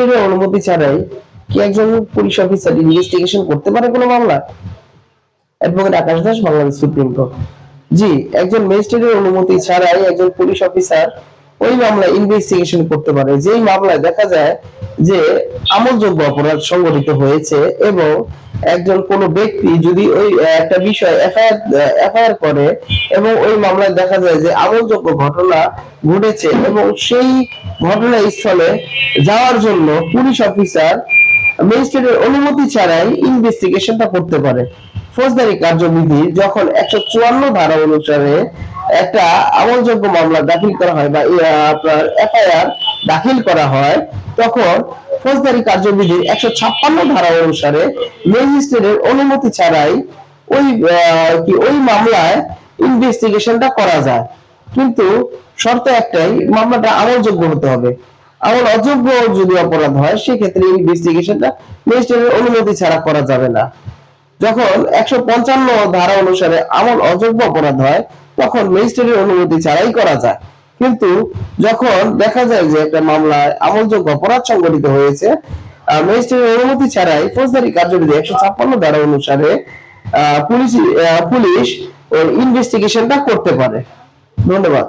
ম্যাজিস্ট্রেটের অনুমতি ছাড়াই কি একজন পুলিশ অফিসার ইনভেস্টিগেশন করতে পারে কোনো মামলা? Advocate Akash Das, Bangladesh supreme court. জি, একজন ম্যাজিস্ট্রেটের অনুমতি ছাড়াই একজন পুলিশ অফিসার ওই মামলায় ইনভেস্টিগেশন করতে পারে। যেই মামলায় দেখা যায় যে আমলযোগ্য অপরাধ সংগঠিত হয়েছে এবং একজন কোনো ব্যক্তি যদি ওই একটা বিষয় এফআইআর এফআইআর করে এবং ওই মামলায় দেখা যায় যে আমলযোগ্য ঘটনা ঘটেছে এবং সেই ঘটনাস্থলে যাওয়ার জন্য পুলিশ অফিসার ম্যাজিস্ট্রেটের অনুমতি ছাড়াই ইনভেস্টিগেশনটা করতে পারে। ফৌজদারি কার্যবিধি যখন একশো চুয়ান্ন ধারা অনুসারে একটা আমলযোগ্য মামলা দাখিল করা হয় বা আপনার এফআইআর দাখিল করা হয়, তখন ফৌজদারি কার্যবিধির একশো ছাপ্পান্ন ধারা অনুসারে ম্যাজিস্ট্রেটের অনুমতি ছাড়াই ওই কি ওই মামলায় ইনভেস্টিগেশনটা করা যায়। কিন্তু শর্ত একটাই, মামলাটা আমলযোগ্য হতে হবে। আমল অযোগ্য যদি অপরাধ হয়, সেক্ষেত্রে ইনভেস্টিগেশনটা ম্যাজিস্ট্রেটের অনুমতি ছাড়া করা যাবে না। যখন একশো পঞ্চান্ন ধারা অনুসারে আমল অযোগ্য অপরাধ হয়, তখন ম্যাজিস্ট্রেটের অনুমতি ছাড়াই করা যায়। কিন্তু যখন দেখা যায় যে একটা মামলায় আমলযোগ্য অপরাধ সংঘটিত হয়েছে অনুমতি ছাড়াই ফৌজদারি কার্যবিধি একশো ছাপ্পান্ন ধারা অনুসারে পুলিশ পুলিশ ইনভেস্টিগেশনটা করতে পারে। ধন্যবাদ।